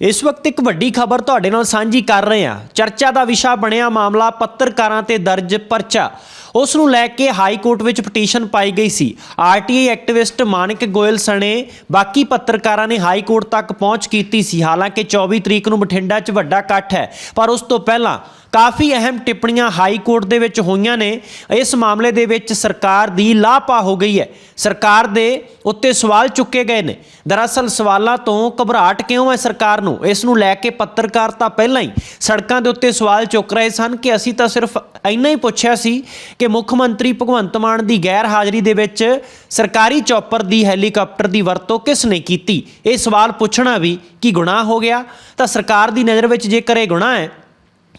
ਇਸ ਵਕਤ ਇੱਕ ਵੱਡੀ ਖਬਰ ਤੁਹਾਡੇ ਨਾਲ ਸਾਂਝੀ ਕਰ ਰਹੇ ਹਾਂ। ਚਰਚਾ ਦਾ ਵਿਸ਼ਾ ਬਣਿਆ ਮਾਮਲਾ ਪੱਤਰਕਾਰਾਂ ਤੇ ਦਰਜ ਪਰਚਾ। ਉਸ ਨੂੰ ਲੈ ਕੇ ਹਾਈ ਕੋਰਟ ਵਿੱਚ ਪਟੀਸ਼ਨ ਪਾਈ ਗਈ ਸੀ। ਆਰਟੀਆਈ ਐਕਟਿਵਿਸਟ ਮਾਨਿਕ ਗੋਇਲ ਸਣੇ ਬਾਕੀ ਪੱਤਰਕਾਰਾਂ ਨੇ ਹਾਈ ਕੋਰਟ ਤੱਕ ਪਹੁੰਚ ਕੀਤੀ ਸੀ। ਹਾਲਾਂਕਿ 24 ਤਰੀਕ ਨੂੰ ਬਠਿੰਡਾ 'ਚ ਵੱਡਾ ਇਕੱਠ ਹੈ। ਪਰ ਉਸ ਤੋਂ ਪਹਿਲਾਂ ਕਾਫੀ ਅਹਿਮ ਟਿੱਪਣੀਆਂ ਹਾਈ ਕੋਰਟ ਦੇ ਵਿੱਚ ਹੋਈਆਂ ਨੇ। ਇਸ ਮਾਮਲੇ ਦੇ ਵਿੱਚ ਸਰਕਾਰ ਦੀ ਲਾਪਾ ਹੋ ਗਈ ਹੈ। ਸਰਕਾਰ ਦੇ ਉੱਤੇ ਸਵਾਲ ਚੁੱਕੇ ਗਏ ਨੇ। ਦਰਅਸਲ ਸਵਾਲਾਂ ਤੋਂ ਘਬਰਾਹਟ ਕਿਉਂ ਹੈ ਸਰਕਾਰ ਨੂੰ? ਇਸ ਨੂੰ ਲੈ ਕੇ ਪੱਤਰਕਾਰ ਤਾਂ ਪਹਿਲਾਂ ਹੀ ਸੜਕਾਂ ਦੇ ਉੱਤੇ ਸਵਾਲ ਚੁੱਕ ਰਹੇ ਸਨ ਕਿ ਅਸੀਂ ਤਾਂ ਸਿਰਫ ਇੰਨਾ ਹੀ ਪੁੱਛਿਆ ਸੀ ਕਿ ਮੁੱਖ ਮੰਤਰੀ ਭਗਵੰਤ ਮਾਨ ਦੀ ਗੈਰ ਹਾਜ਼ਰੀ ਦੇ ਵਿੱਚ ਸਰਕਾਰੀ ਚੌਪਰ ਦੀ ਹੈਲੀਕਾਪਟਰ ਦੀ ਵਰਤੋਂ ਕਿਸ ਨੇ ਕੀਤੀ? ਇਹ ਸਵਾਲ ਪੁੱਛਣਾ ਵੀ ਕੀ ਗੁਨਾਹ ਹੋ ਗਿਆ? ਤਾਂ ਸਰਕਾਰ ਦੀ ਨਜ਼ਰ ਵਿੱਚ ਜੇਕਰ ਇਹ ਗੁਨਾਹ ਹੈ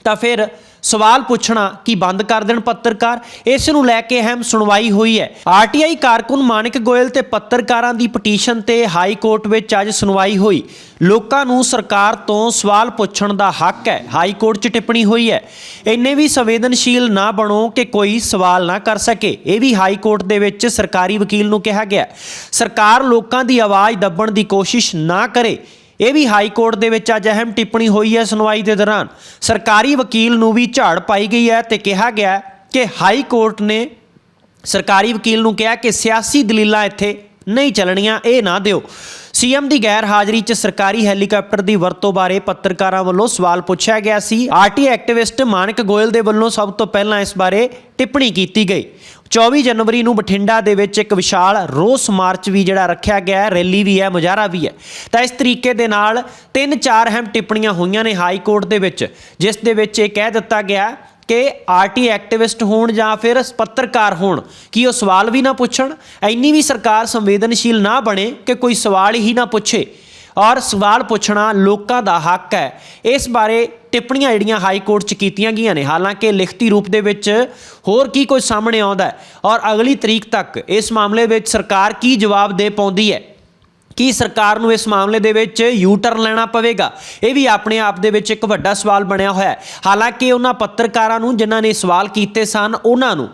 ਤਾਂ ਫਿਰ ਸਵਾਲ ਪੁੱਛਣਾ, ਕਿ ਬੰਦ ਕਰ ਦੇਣ ਪੱਤਰਕਾਰ? ਇਸ ਨੂੰ ਲੈ ਕੇ ਅਹਿਮ ਸੁਣਵਾਈ ਹੋਈ ਹੈ। ਆਰਟੀਆਈ ਕਾਰਕੁਨ ਮਾਨਿਕ ਗੋਇਲ ਤੇ ਪੱਤਰਕਾਰਾਂ ਦੀ ਪਟੀਸ਼ਨ ਤੇ ਹਾਈ ਕੋਰਟ ਵਿੱਚ ਅੱਜ ਸੁਣਵਾਈ ਹੋਈ। ਲੋਕਾਂ ਨੂੰ ਸਰਕਾਰ ਤੋਂ ਸਵਾਲ ਪੁੱਛਣ ਦਾ ਹੱਕ ਹੈ। ਹਾਈ ਕੋਰਟ 'ਚ ਟਿੱਪਣੀ ਹੋਈ ਹੈ। ਇੰਨੇ ਵੀ ਸੰਵੇਦਨਸ਼ੀਲ ਨਾ ਬਣੋ ਕਿ ਕੋਈ ਸਵਾਲ ਨਾ ਕਰ ਸਕੇ। ਇਹ ਵੀ ਹਾਈ ਕੋਰਟ ਦੇ ਵਿੱਚ ਸਰਕਾਰੀ ਵਕੀਲ ਨੂੰ ਕਿਹਾ ਗਿਆ। ਸਰਕਾਰ ਲੋਕਾਂ ਦੀ ਆਵਾਜ਼ ਦੱਬਣ ਦੀ ਕੋਸ਼ਿਸ਼ ਨਾ ਕਰੇ। ਇਹ ਵੀ ਹਾਈ ਕੋਰਟ ਦੇ ਵਿੱਚ ਅੱਜ ਅਹਿਮ ਟਿੱਪਣੀ ਹੋਈ ਹੈ ਸੁਣਵਾਈ ਦੇ ਦੌਰਾਨ। ਸਰਕਾਰੀ ਵਕੀਲ ਨੂੰ ਵੀ ਝਾੜ ਪਾਈ ਗਈ ਹੈ ਤੇ ਕਿਹਾ ਗਿਆ ਕਿ ਹਾਈ ਕੋਰਟ ਨੇ ਸਰਕਾਰੀ ਵਕੀਲ ਨੂੰ ਕਿਹਾ ਕਿ ਸਿਆਸੀ ਦਲੀਲਾਂ ਇੱਥੇ ਨਹੀਂ ਚੱਲਣੀਆਂ, ਇਹ ਨਾ ਦਿਓ। ਸੀਐਮ ਦੀ ਗੈਰ ਹਾਜ਼ਰੀ 'ਚ ਸਰਕਾਰੀ ਹੈਲੀਕਾਪਟਰ ਦੀ ਵਰਤੋਂ ਬਾਰੇ ਪੱਤਰਕਾਰਾਂ ਵੱਲੋਂ ਸਵਾਲ ਪੁੱਛਿਆ ਗਿਆ ਸੀ। ਆਰਟੀ ਐਕਟਿਵਿਸਟ ਮਾਨਕ ਗੋਇਲ ਦੇ ਵੱਲੋਂ ਸਭ ਤੋਂ ਪਹਿਲਾਂ ਇਸ ਬਾਰੇ ਟਿੱਪਣੀ ਕੀਤੀ ਗਈ। 24 ਜਨਵਰੀ ਨੂੰ ਬਠਿੰਡਾ ਦੇ ਵਿੱਚ ਇੱਕ ਵਿਸ਼ਾਲ ਰੋਸ ਮਾਰਚ ਵੀ ਜਿਹੜਾ ਰੱਖਿਆ ਗਿਆ ਹੈ, ਰੈਲੀ ਵੀ ਹੈ, ਮੁਜ਼ਾਹਰਾ ਵੀ ਹੈ। ਤਾਂ ਇਸ ਤਰੀਕੇ ਦੇ ਨਾਲ ਤਿੰਨ ਚਾਰ ਅਹਿਮ ਟਿੱਪਣੀਆਂ ਹੋਈਆਂ ਨੇ ਹਾਈ ਕੋਰਟ ਦੇ ਵਿੱਚ, ਜਿਸ ਦੇ ਵਿੱਚ ਇਹ ਕਹਿ ਦਿੱਤਾ ਗਿਆ ਕਿ ਆਰਟੀ ਐਕਟਿਵਿਸਟ ਹੋਣ ਜਾਂ ਫਿਰ ਪੱਤਰਕਾਰ ਹੋਣ, ਕੀ ਉਹ ਸਵਾਲ ਵੀ ਨਾ ਪੁੱਛਣ ਐਨੀ ਵੀ ਸਰਕਾਰ ਸੰਵੇਦਨਸ਼ੀਲ ਨਾ ਬਣੇ ਕਿ ਕੋਈ ਸਵਾਲ ਹੀ ਨਾ ਪੁੱਛੇ। ਔਰ ਸਵਾਲ ਪੁੱਛਣਾ ਲੋਕਾਂ ਦਾ ਹੱਕ ਹੈ। ਇਸ ਬਾਰੇ ਟਿੱਪਣੀਆਂ ਜਿਹੜੀਆਂ ਹਾਈ ਕੋਰਟ 'ਚ ਕੀਤੀਆਂ ਗਈਆਂ ਨੇ, ਹਾਲਾਂਕਿ ਲਿਖਤੀ ਰੂਪ ਦੇ ਵਿੱਚ ਹੋਰ ਕੀ ਕੁਝ ਸਾਹਮਣੇ ਆਉਂਦਾ ਔਰ ਅਗਲੀ ਤਰੀਕ ਤੱਕ ਇਸ ਮਾਮਲੇ ਵਿੱਚ ਸਰਕਾਰ ਕੀ ਜਵਾਬ ਦੇ ਪਾਉਂਦੀ ਹੈ? ਕੀ ਸਰਕਾਰ ਨੂੰ ਇਸ ਮਾਮਲੇ ਦੇ ਵਿੱਚ ਯੂ ਟਰਨ ਲੈਣਾ ਪਵੇਗਾ? ਇਹ ਵੀ ਆਪਣੇ ਆਪ ਦੇ ਵਿੱਚ ਇੱਕ ਵੱਡਾ ਸਵਾਲ ਬਣਿਆ ਹੋਇਆ ਹੈ। ਹਾਲਾਂਕਿ ਉਹਨਾਂ ਪੱਤਰਕਾਰਾਂ ਨੂੰ ਜਿਨ੍ਹਾਂ ਨੇ ਸਵਾਲ ਕੀਤੇ ਸਨ, ਉਹਨਾਂ ਨੂੰ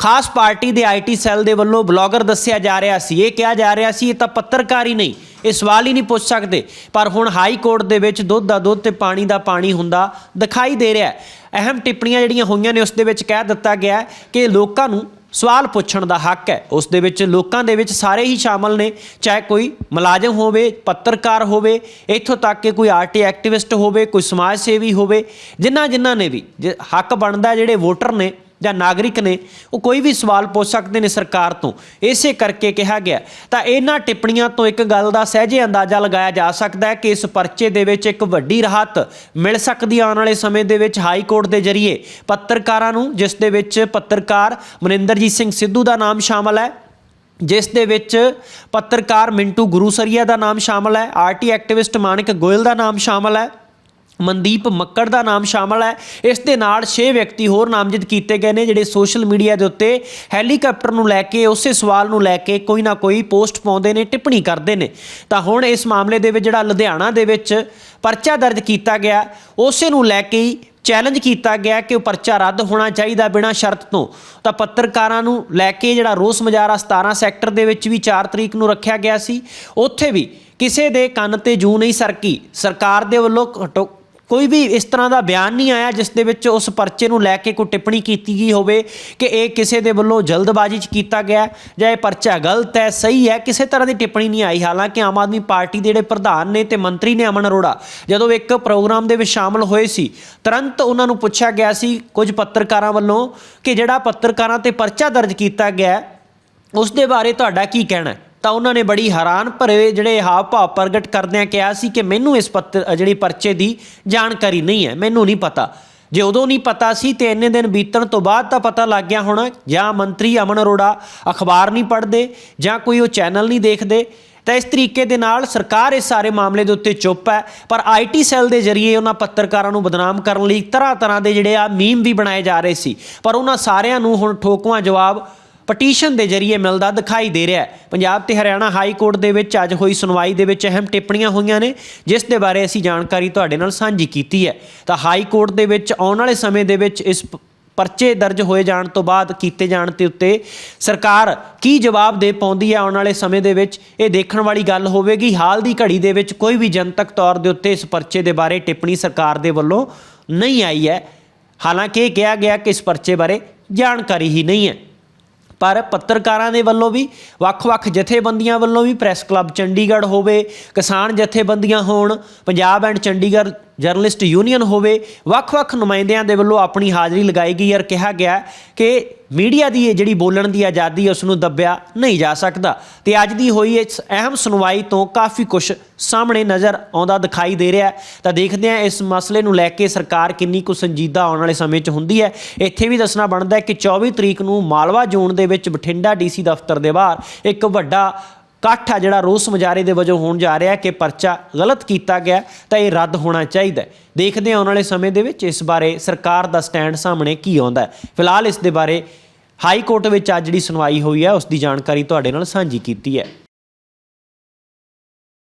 ਖਾਸ ਪਾਰਟੀ ਦੇ ਆਈਟੀ ਸੈੱਲ ਦੇ ਵੱਲੋਂ ਬਲੌਗਰ ਦੱਸਿਆ ਜਾ ਰਿਹਾ ਸੀ। ਇਹ ਕਿਹਾ ਜਾ ਰਿਹਾ ਸੀ, ਇਹ ਤਾਂ ਪੱਤਰਕਾਰ ਹੀ ਨਹੀਂ ਇਹ ਸਵਾਲ ਹੀ ਨਹੀਂ ਪੁੱਛ ਸਕਦੇ। ਪਰ ਹੁਣ ਹਾਈ ਕੋਰਟ ਦੇ ਵਿੱਚ ਦੁੱਧ ਦਾ ਦੁੱਧ ਤੇ ਪਾਣੀ ਦਾ ਪਾਣੀ ਹੁੰਦਾ ਦਿਖਾਈ ਦੇ ਰਿਹਾ ਹੈ। ਅਹਿਮ ਟਿੱਪਣੀਆਂ ਜਿਹੜੀਆਂ ਹੋਈਆਂ ਨੇ ਉਸ ਦੇ ਵਿੱਚ ਕਹਿ ਦਿੱਤਾ ਗਿਆ ਕਿ ਲੋਕਾਂ ਨੂੰ ਸਵਾਲ ਪੁੱਛਣ ਦਾ ਹੱਕ ਹੈ। ਉਸ ਦੇ ਵਿੱਚ ਲੋਕਾਂ ਦੇ ਵਿੱਚ ਸਾਰੇ ਹੀ ਸ਼ਾਮਲ ਨੇ, ਚਾਹੇ ਕੋਈ ਮੁਲਾਜ਼ਮ ਹੋਵੇ, ਪੱਤਰਕਾਰ ਹੋਵੇ, ਇੱਥੋਂ ਤੱਕ ਕਿ ਕੋਈ ਆਰਟੀ ਐਕਟਿਵਿਸਟ ਹੋਵੇ, ਕੋਈ ਸਮਾਜ ਸੇਵੀ ਹੋਵੇ ਜਿਨ੍ਹਾਂ ਜਿਨ੍ਹਾਂ ਨੇ ਵੀ ਜੇ ਹੱਕ ਬਣਦਾ ਜਿਹੜੇ ਵੋਟਰ ਨੇ ਜਾਂ ਨਾਗਰਿਕ ਨੇ, ਉਹ ਕੋਈ ਵੀ ਸਵਾਲ ਪੁੱਛ ਸਕਦੇ ਨੇ ਸਰਕਾਰ ਤੋਂ। ਇਸੇ ਕਰਕੇ ਕਿਹਾ ਗਿਆ। ਤਾਂ ਇਹਨਾਂ ਟਿੱਪਣੀਆਂ ਤੋਂ ਇੱਕ ਗੱਲ ਦਾ ਸਹਿਜੇ ਅੰਦਾਜ਼ਾ ਲਗਾਇਆ ਜਾ ਸਕਦਾ ਹੈ ਕਿ ਇਸ ਪਰਚੇ ਦੇ ਵਿੱਚ ਇੱਕ ਵੱਡੀ ਰਾਹਤ ਮਿਲ ਸਕਦੀ ਆਉਣ ਵਾਲੇ ਸਮੇਂ ਦੇ ਵਿੱਚ ਹਾਈ ਕੋਰਟ ਦੇ ਜ਼ਰੀਏ। ਪੱਤਰਕਾਰਾਂ ਨੂੰ, ਜਿਸ ਦੇ ਵਿੱਚ ਪੱਤਰਕਾਰ ਮਨਿੰਦਰਜੀਤ ਸਿੰਘ ਸਿੱਧੂ ਦਾ ਨਾਮ ਸ਼ਾਮਲ ਹੈ, ਜਿਸ ਦੇ ਵਿੱਚ ਪੱਤਰਕਾਰ ਮਿੰਟੂ ਗੁਰੂਸਰੀਆ ਦਾ ਨਾਮ ਸ਼ਾਮਲ ਹੈ, ਆਰਟੀ ਐਕਟਿਵਿਸਟ ਮਾਨਿਕ ਗੋਇਲ ਦਾ ਨਾਮ ਸ਼ਾਮਲ ਹੈ। ਮਨਦੀਪ ਮੱਕੜ ਦਾ ਨਾਮ ਸ਼ਾਮਲ ਹੈ। ਇਸ ਦੇ ਨਾਲ 6 ਵਿਅਕਤੀ ਹੋਰ ਨਾਮਜ਼ਦ ਕੀਤੇ ਗਏ ਨੇ ਜਿਹੜੇ ਸੋਸ਼ਲ ਮੀਡੀਆ ਦੇ ਉੱਤੇ ਹੈਲੀਕਾਪਟਰ ਨੂੰ ਲੈ ਕੇ, ਉਸੇ ਸਵਾਲ ਨੂੰ ਲੈ ਕੇ ਕੋਈ ਨਾ ਕੋਈ ਪੋਸਟ ਪਾਉਂਦੇ ਨੇ, ਟਿੱਪਣੀ ਕਰਦੇ ਨੇ। ਤਾਂ ਹੁਣ ਇਸ ਮਾਮਲੇ ਦੇ ਵਿੱਚ ਜਿਹੜਾ ਲੁਧਿਆਣਾ ਦੇ ਵਿੱਚ ਪਰਚਾ ਦਰਜ ਕੀਤਾ ਗਿਆ, ਉਸੇ ਨੂੰ ਲੈ ਕੇ ਹੀ ਚੈਲੰਜ ਕੀਤਾ ਗਿਆ ਕਿ ਉਹ ਪਰਚਾ ਰੱਦ ਹੋਣਾ ਚਾਹੀਦਾ ਬਿਨਾਂ ਸ਼ਰਤ ਤੋਂ। ਤਾਂ ਪੱਤਰਕਾਰਾਂ ਨੂੰ ਲੈ ਕੇ ਜਿਹੜਾ ਰੋਸ ਮਜ਼ਾਰਾ 17 ਸੈਕਟਰ ਦੇ ਵਿੱਚ ਵੀ 4 ਤਰੀਕ ਨੂੰ ਰੱਖਿਆ ਗਿਆ ਸੀ, ਉੱਥੇ ਵੀ ਕਿਸੇ ਦੇ ਕੰਨ ਤੇ ਜੂ ਨਹੀਂ ਸਰਕੀ। ਸਰਕਾਰ ਦੇ ਵੱਲੋਂ ਘੱਟੋ ਕੋਈ ਵੀ ਇਸ ਤਰ੍ਹਾਂ ਦਾ ਬਿਆਨ ਨਹੀਂ ਆਇਆ ਜਿਸ ਦੇ ਵਿੱਚ ਉਸ ਪਰਚੇ ਨੂੰ ਲੈ ਕੇ ਕੋਈ ਟਿੱਪਣੀ ਕੀਤੀ ਗਈ ਹੋਵੇ ਕਿ ਇਹ ਕਿਸੇ ਦੇ ਵੱਲੋਂ ਜਲਦਬਾਜ਼ੀ 'ਚ ਕੀਤਾ ਗਿਆ ਜਾਂ ਇਹ ਪਰਚਾ ਗਲਤ ਹੈ, ਸਹੀ ਹੈ, ਕਿਸੇ ਤਰ੍ਹਾਂ ਦੀ ਟਿੱਪਣੀ ਨਹੀਂ ਆਈ। ਹਾਲਾਂਕਿ ਆਮ ਆਦਮੀ ਪਾਰਟੀ ਦੇ ਜਿਹੜੇ ਪ੍ਰਧਾਨ ਨੇ ਤੇ ਮੰਤਰੀ ਨੇ ਅਮਨ ਅਰੋੜਾ, ਜਦੋਂ ਇੱਕ ਪ੍ਰੋਗਰਾਮ ਦੇ ਵਿੱਚ ਸ਼ਾਮਲ ਹੋਏ ਸੀ, ਤੁਰੰਤ ਉਹਨਾਂ ਨੂੰ ਪੁੱਛਿਆ ਗਿਆ ਸੀ ਕੁਝ ਪੱਤਰਕਾਰਾਂ ਵੱਲੋਂ ਕਿ ਜਿਹੜਾ ਪੱਤਰਕਾਰਾਂ ਤੇ ਪਰਚਾ ਦਰਜ ਕੀਤਾ ਗਿਆ, ਉਸ ਦੇ ਬਾਰੇ ਤੁਹਾਡਾ ਕੀ ਕਹਿਣਾ ਹੈ? ਤਾਂ ਉਹਨਾਂ ਨੇ ਬੜੀ ਹੈਰਾਨ ਭਰੇ ਜਿਹੜੇ ਹਾਵ ਭਾਵ ਪ੍ਰਗਟ ਕਰਦਿਆਂ ਕਿਹਾ ਸੀ ਕਿ ਮੈਨੂੰ ਇਸ ਪੱਤਰ ਜਿਹੜੀ ਪਰਚੇ ਦੀ ਜਾਣਕਾਰੀ ਨਹੀਂ ਹੈ, ਮੈਨੂੰ ਨਹੀਂ ਪਤਾ। ਜੇ ਉਦੋਂ ਨਹੀਂ ਪਤਾ ਸੀ ਤੇ ਇੰਨੇ ਦਿਨ ਬੀਤਣ ਤੋਂ ਬਾਅਦ ਤਾਂ ਪਤਾ ਲੱਗ ਗਿਆ ਹੋਣਾ, ਜਾਂ ਮੰਤਰੀ ਅਮਨ ਅਰੋੜਾ ਅਖਬਾਰ ਨਹੀਂ ਪੜ੍ਹਦੇ, ਜਾਂ ਕੋਈ ਉਹ ਚੈਨਲ ਨਹੀਂ ਦੇਖਦੇ, ਤਾਂ ਇਸ ਤਰੀਕੇ ਦੇ ਨਾਲ ਸਰਕਾਰ ਇਸ ਸਾਰੇ ਮਾਮਲੇ ਦੇ ਉੱਤੇ ਚੁੱਪ ਹੈ, ਪਰ ਆਈਟੀ ਸੈੱਲ ਦੇ ਜ਼ਰੀਏ ਉਹਨਾਂ ਪੱਤਰਕਾਰਾਂ ਨੂੰ ਬਦਨਾਮ ਕਰਨ ਲਈ ਤਰ੍ਹਾਂ ਤਰ੍ਹਾਂ ਦੇ ਜਿਹੜੇ ਆ ਮੀਮ ਵੀ ਬਣਾਏ ਜਾ ਰਹੇ ਸੀ। ਪਰ ਉਹਨਾਂ ਸਾਰਿਆਂ ਨੂੰ ਹੁਣ ਠੋਕਵਾਂ ਜਵਾਬ ਪਟੀਸ਼ਨ ਦੇ ਜ਼ਰੀਏ ਮਿਲਦਾ ਦਿਖਾਈ ਦੇ ਰਿਹਾ ਹੈ। ਪੰਜਾਬ ਤੇ ਹਰਿਆਣਾ ਹਾਈ ਕੋਰਟ ਦੇ ਵਿੱਚ ਅੱਜ ਹੋਈ ਸੁਣਵਾਈ ਦੇ ਵਿੱਚ ਅਹਿਮ ਟਿੱਪਣੀਆਂ ਹੋਈਆਂ ਨੇ, ਜਿਸ ਦੇ ਬਾਰੇ ਅਸੀਂ ਜਾਣਕਾਰੀ ਤੁਹਾਡੇ ਨਾਲ ਸਾਂਝੀ ਕੀਤੀ ਹੈ। ਤਾਂ ਹਾਈ ਕੋਰਟ ਦੇ ਵਿੱਚ ਆਉਣ ਵਾਲੇ ਸਮੇਂ ਦੇ ਵਿੱਚ ਇਸ ਪਰਚੇ ਦਰਜ ਹੋਏ ਜਾਣ ਤੋਂ ਬਾਅਦ ਕੀਤੇ ਜਾਣ ਤੇ ਉੱਤੇ ਸਰਕਾਰ ਕੀ ਜਵਾਬ ਦੇ ਪਾਉਂਦੀ ਹੈ ਆਉਣ ਵਾਲੇ ਸਮੇਂ ਦੇ ਵਿੱਚ, ਇਹ ਦੇਖਣ ਵਾਲੀ ਗੱਲ ਹੋਵੇਗੀ। ਹਾਲ ਦੀ ਘੜੀ ਦੇ ਵਿੱਚ ਕੋਈ ਵੀ ਜਨਤਕ ਤੌਰ ਦੇ ਉੱਤੇ ਇਸ ਪਰਚੇ ਦੇ ਬਾਰੇ ਟਿੱਪਣੀ ਸਰਕਾਰ ਦੇ ਵੱਲੋਂ ਨਹੀਂ ਆਈ ਹੈ। ਹਾਲਾਂਕਿ ਇਹ ਕਿਹਾ ਗਿਆ ਕਿ ਇਸ ਪਰਚੇ ਬਾਰੇ ਜਾਣਕਾਰੀ ਹੀ ਨਹੀਂ ਹੈ। ਪਰ ਪੱਤਰਕਾਰਾਂ ਦੇ ਵੱਲੋਂ ਵੀ, ਵੱਖ-ਵੱਖ ਜਥੇਬੰਦੀਆਂ ਵੱਲੋਂ ਵੀ, ਪ੍ਰੈਸ ਕਲੱਬ ਚੰਡੀਗੜ੍ਹ ਹੋਵੇ, ਕਿਸਾਨ ਜਥੇਬੰਦੀਆਂ ਹੋਣ, Punjab and Chandigarh journalist union ਹੋਵੇ, ਵੱਖ-ਵੱਖ ਨੁਮਾਇੰਦਿਆਂ ਦੇ ਵੱਲੋਂ ਆਪਣੀ ਹਾਜ਼ਰੀ ਲਗਾਈ ਗਈ ਔਰ ਕਿਹਾ ਗਿਆ ਕਿ ਮੀਡੀਆ ਦੀ ਇਹ ਜਿਹੜੀ ਬੋਲਣ ਦੀ ਆਜ਼ਾਦੀ ਹੈ ਉਸ ਨੂੰ ਦੱਬਿਆ ਨਹੀਂ ਜਾ ਸਕਦਾ। ਤੇ ਅੱਜ ਦੀ ਹੋਈ ਇਸ ਅਹਿਮ ਸੁਣਵਾਈ ਤੋਂ ਕਾਫੀ ਕੁਝ ਸਾਹਮਣੇ ਨਜ਼ਰ ਆਉਂਦਾ ਦਿਖਾਈ ਦੇ ਰਿਹਾ ਤਾਂ ਦੇਖਦੇ ਹਾਂ ਇਸ ਮਸਲੇ ਨੂੰ ਲੈ ਕੇ ਸਰਕਾਰ ਕਿੰਨੀ ਕੁ ਸੰਜੀਦਾ ਆਉਣ ਵਾਲੇ ਸਮੇਂ 'ਚ ਹੁੰਦੀ ਹੈ। ਇੱਥੇ ਵੀ ਦੱਸਣਾ ਬਣਦਾ ਹੈ ਕਿ 24 ਤਰੀਕ ਨੂੰ ਮਾਲਵਾ ਜ਼ੋਨ ਦੇ ਵਿੱਚ ਬਠਿੰਡਾ ਡੀਸੀ ਦਫ਼ਤਰ ਦੇ ਬਾਹਰ ਇੱਕ ਵੱਡਾ ਇਕੱਠ ਆ ਜਿਹੜਾ ਰੋਸ ਮੁਜ਼ਾਹਰੇ ਦੇ ਵਜੋਂ ਹੋਣ ਜਾ ਰਿਹਾ ਕਿ ਪਰਚਾ ਗਲਤ ਕੀਤਾ ਗਿਆ ਤਾਂ ਇਹ ਰੱਦ ਹੋਣਾ ਚਾਹੀਦਾ ਹੈ। ਦੇਖਦੇ ਹਾਂ ਆਉਣ ਵਾਲੇ ਸਮੇਂ ਦੇ ਵਿੱਚ ਇਸ ਬਾਰੇ ਸਰਕਾਰ ਦਾ ਸਟੈਂਡ ਸਾਹਮਣੇ ਕੀ ਆਉਂਦਾ ਹੈ ਫਿਲਹਾਲ ਇਸ ਦੇ ਬਾਰੇ ਹਾਈ ਕੋਰਟ ਵਿੱਚ ਅੱਜ ਜਿਹੜੀ ਸੁਣਵਾਈ ਹੋਈ ਹੈ, ਉਸ ਦੀ ਜਾਣਕਾਰੀ ਤੁਹਾਡੇ ਨਾਲ ਸਾਂਝੀ ਕੀਤੀ ਹੈ